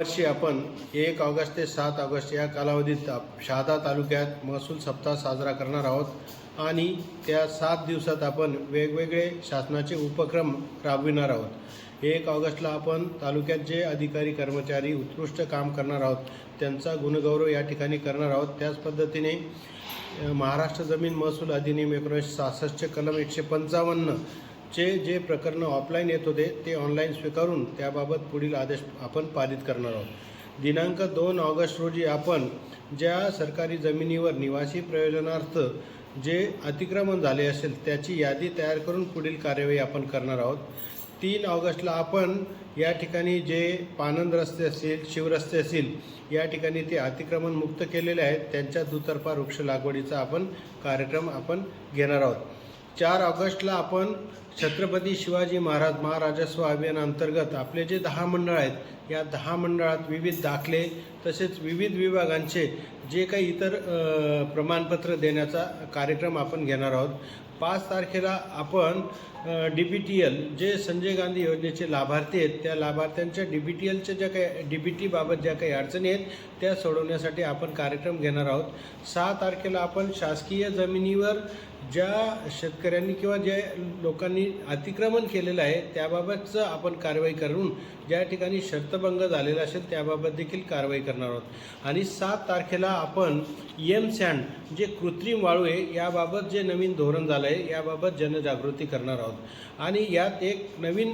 वर्षी आपण एक ऑगस्ट ते सात ऑगस्ट या कालावधीत शहादा तालुक्यात महसूल सप्ताह साजरा करणार आहोत. आणि त्या सात दिवसात आपण वेगवेगळे शासनाचे उपक्रम राबविणार आहोत. एक ऑगस्टला आपण तालुक्यात जे अधिकारी कर्मचारी उत्कृष्ट काम करणार आहोत त्यांचा गुणगौरव या ठिकाणी करणार आहोत. त्याच पद्धतीने महाराष्ट्र जमीन महसूल अधिनियम एकोणीसशे सहासष्टचे कलम एकशे पंचावन्न चे जे प्रकरणं ऑफलाईन येत होते ते ऑनलाईन स्वीकारून त्याबाबत पुढील आदेश आपण पारित करणार आहोत. दिनांक दोन ऑगस्ट रोजी आपण ज्या सरकारी जमिनीवर निवासी प्रयोजनार्थ जे अतिक्रमण झाले असेल त्याची यादी तयार करून पुढील कार्यवाही आपण करणार आहोत. तीन ऑगस्टला आपण या ठिकाणी जे पानंद रस्ते असतील शिवरस्ते असतील या ठिकाणी ते अतिक्रमण मुक्त केलेले आहेत. त्यांच्या दुतर्फा वृक्ष लागवडीचा आपण कार्यक्रम आपण घेणार आहोत. चार ऑगस्टला आपण छत्रपती शिवाजी महाराज महाराजस्व अभियानांतर्गत आपले जे दहा मंडळ आहेत या दहा मंडळात विविध दाखले तसेच विविध विभागांचे जे काही इतर प्रमाणपत्र देण्याचा कार्यक्रम आपण घेणार आहोत. पाच तारखेला आपण डी बी T L J Sanjay Gandhi योजनेचे लाभार्थी आहेत त्या लाभार्थ्यांच्या डी बी टी एलच्या ज्या काही डी बी टीबाबत ज्या काही अडचणी आहेत त्या सोडवण्यासाठी आपण कार्यक्रम घेणार आहोत. सहा तारखेला आपण शासकीय जमिनीवर ज्या शेतकऱ्यांनी किंवा ज्या लोकांनी अतिक्रमण केलेलं आहे त्याबाबतचं आपण कारवाई करून ज्या ठिकाणी शर्तभंग झालेला असेल त्याबाबत देखील कारवाई करणार आहोत. आणि सात तारखेला आपण एम सँड जे कृत्रिम वाळू आहे याबाबत जे नवीन धोरण झालं आहे याबाबत जनजागृती करणार आहोत. आणि यात एक नवीन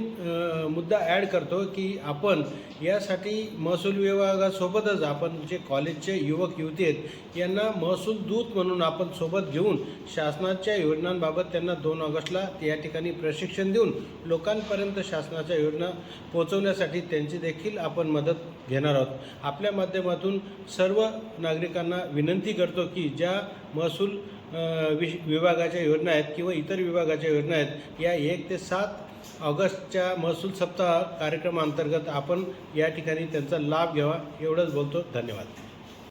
मुद्दा ॲड करतो की आपण यासाठी महसूल विभागासोबतच आपण जे कॉलेजचे युवक युवती आहेत यांना महसूल दूत म्हणून आपण सोबत घेऊन शासनात शासनाच्या योजनांबाबत त्यांना दोन ऑगस्टला या ठिकाणी प्रशिक्षण देऊन लोकांपर्यंत शासनाच्या योजना पोहोचवण्यासाठी त्यांची देखील आपण मदत घेणार आहोत. आपल्या माध्यमातून सर्व नागरिकांना विनंती करतो की ज्या महसूल विश विभागाच्या योजना आहेत किंवा इतर विभागाच्या योजना आहेत या एक ते सात ऑगस्टच्या महसूल सप्ताह कार्यक्रमाअंतर्गत आपण या ठिकाणी त्यांचा लाभ घ्यावा एवढंच बोलतो. धन्यवाद.